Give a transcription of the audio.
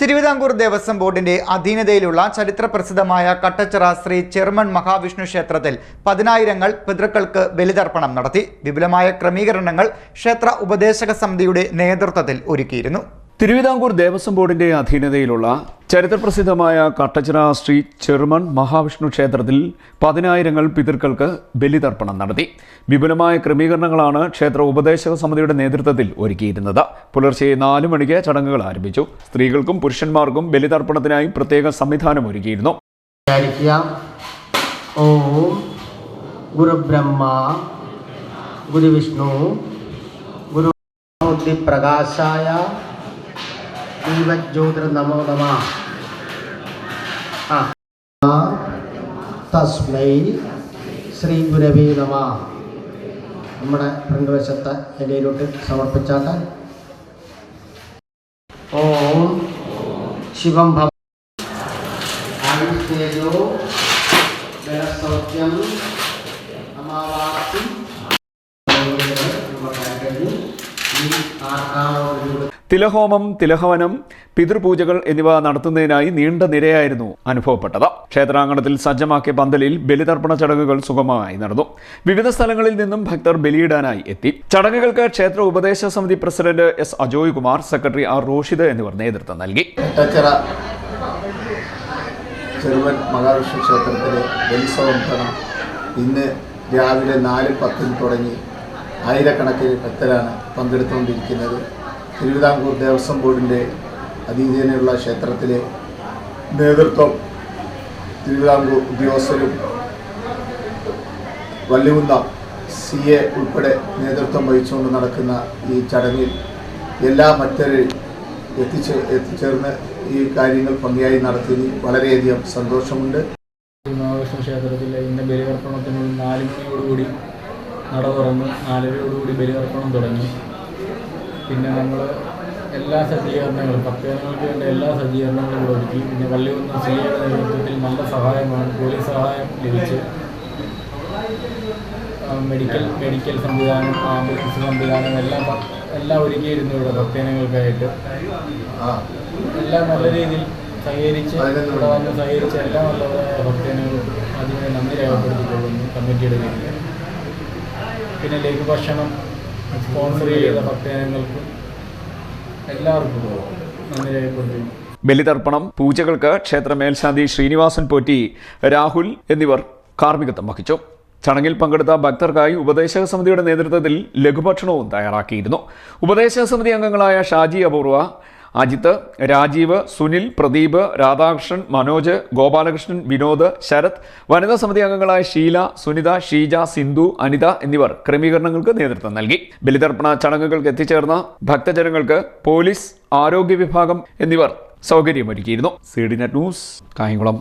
തിരുവിതാംകൂർ ദേവസ്വം ബോർഡിന്റെ അധീനതയിലുള്ള ചരിത്രപ്രസിദ്ധമായ കട്ടച്ചിറ ശ്രീ ചെർമൺ മഹാവിഷ്ണു ക്ഷേത്രത്തിൽ പതിനായിരങ്ങൾ പിതൃക്കൾക്ക് ബലിതർപ്പണം നടത്തി. വിപുലമായ ക്രമീകരണങ്ങൾ ക്ഷേത്ര ഉപദേശക സമിതിയുടെ നേതൃത്വത്തിൽ ഒരുക്കിയിരുന്നു. തിരുവിതാംകൂർ ദേവസ്വം ബോർഡിന്റെ അധീനതയിലുള്ള ചരിത്രപ്രസിദ്ധമായ കട്ടച്ചിറ ശ്രീ ചെറുമൺ മഹാവിഷ്ണു ക്ഷേത്രത്തിൽ പതിനായിരങ്ങൾ പിതൃക്കൾക്ക് ബലിതർപ്പണം നടത്തി. വിപുലമായ ക്രമീകരണങ്ങളാണ് ക്ഷേത്ര ഉപദേശക സമിതിയുടെ നേതൃത്വത്തിൽ ഒരുക്കിയിരുന്നത്. പുലർച്ചെ നാലു മണിക്ക് ചടങ്ങുകൾ ആരംഭിച്ചു. സ്ത്രീകൾക്കും പുരുഷന്മാർക്കും ബലിതർപ്പണത്തിനായി പ്രത്യേക സംവിധാനം ഒരുക്കിയിരുന്നു. ഓം ഗുരുബ്രഹ്മ ഗുരുവിഷ്ണു ഗുരു പ്രകാശായ ദീപജ്യോതിർ നമോ നമ ആ തസ്മൈ ശ്രീ ഗുരവേ നമ നമ്മുടെ ഫ്രണ്ട് വശത്തെ ഇലയിലോട്ട് സമർപ്പിച്ചാട്ടെ ഓം ശിവം ഭവ ആയുഷ്േജോ ബലസൗഖ്യം അമാവാസി തിലഹോമം തിലഹവനം പിതൃപൂജകൾ എന്നിവ നടത്തുന്നതിനായി നീണ്ട നിരയായിരുന്നു അനുഭവപ്പെട്ടത്. ക്ഷേത്രാങ്കണത്തിൽ സജ്ജമാക്കിയ പന്തലിൽ ബലിതർപ്പണ ചടങ്ങുകൾ സുഗമമായി നടന്നു. വിവിധ സ്ഥലങ്ങളിൽ നിന്നും ഭക്തർ ബലിയിടാനായി എത്തി. ചടങ്ങുകൾക്ക് ക്ഷേത്ര ഉപദേശ സമിതി president S Ajoy Kumar secretary R Roshid എന്നിവർ നേതൃത്വം നൽകി. ക്ഷേത്രത്തിലെ ഇന്ന് രാവിലെ നാല് പത്തിന് തുടങ്ങി. ആയിരക്കണക്കിന് ഭക്തരാണ് പങ്കെടുത്തുകൊണ്ടിരിക്കുന്നത്. തിരുവിതാംകൂർ ദേവസ്വം ബോർഡിന്റെ അധീനതയിലുള്ള ക്ഷേത്രത്തിലെ നേതൃത്വം തിരുവിതാംകൂർ ഉദ്യോഗസ്ഥരും വല്ലുകുന്ന സി എ ഉൾപ്പെടെ നേതൃത്വം വഹിച്ചുകൊണ്ട് നടക്കുന്ന ഈ ചടങ്ങിൽ എല്ലാ മറ്റൊരു എത്തിച്ചേ എത്തിച്ചേർന്ന് ഈ കാര്യങ്ങൾ ഭംഗിയായി നടത്തിയതിൽ വളരെയധികം സന്തോഷമുണ്ട്. മഹാവിഷ്ണു ക്ഷേത്രത്തിൽ ഇന്ന് ബലിതർപ്പണത്തിന് നാല് മണിയോടുകൂടി നട തുറന്ന് നാലരയോടുകൂടി ബലിതർപ്പണം തുടങ്ങി. പിന്നെ നമ്മൾ എല്ലാ സജ്ജീകരണങ്ങളും ഭക്തജനങ്ങൾക്ക് വേണ്ട എല്ലാ സജ്ജീകരണങ്ങളും ഒരുക്കി. പിന്നെ വള്ളികുന്ന് സിയുടെ നേതൃത്വത്തിൽ നല്ല സഹായമാണ് പോലീസ് സഹായം ലഭിച്ച്. മെഡിക്കൽ മെഡിക്കൽ സംവിധാനം ആംബുലൻസ് സംവിധാനം എല്ലാം എല്ലാം ഒരുക്കിയിരുന്നു ഇവിടെ ഭക്തജനങ്ങൾക്കായിട്ട് എല്ലാം നല്ല രീതിയിൽ സഹകരിച്ച് ഇവിടെ വന്ന് സഹകരിച്ച് എല്ലാം നല്ല ഭക്തജനങ്ങൾക്കും അതിനെ നന്ദി രേഖപ്പെടുത്തിക്കൊള്ളുന്നു കമ്മിറ്റിയുടെ പിന്നെ ലഘുഭക്ഷണം ബലിതർപ്പണം പൂജകൾക്ക് ക്ഷേത്ര മേൽശാന്തി ശ്രീനിവാസൻ പോറ്റി രാഹുൽ എന്നിവർ കാർമ്മികത്വം വഹിച്ചു. ചടങ്ങിൽ പങ്കെടുത്ത ഭക്തർക്കായി ഉപദേശക സമിതിയുടെ നേതൃത്വത്തിൽ ലഘുഭക്ഷണവും തയ്യാറാക്കിയിരുന്നു. ഉപദേശക സമിതി അംഗങ്ങളായ ഷാജി അപൂർവ അജിത്ത് രാജീവ് സുനിൽ പ്രദീപ് രാധാകൃഷ്ണൻ മനോജ് ഗോപാലകൃഷ്ണൻ വിനോദ് ശരത് വനിതാ സമിതി അംഗങ്ങളായ ഷീല സുനിത ഷീജ സിന്ധു അനിത എന്നിവർ ക്രമീകരണങ്ങൾക്ക് നേതൃത്വം നൽകി. ബലിതർപ്പണ ചടങ്ങുകൾക്ക് എത്തിച്ചേർന്ന ഭക്തജനങ്ങൾക്ക് പോലീസ് ആരോഗ്യ വിഭാഗം എന്നിവർ സൗകര്യമൊരുക്കിയിരുന്നു. C D net news Kayamkulam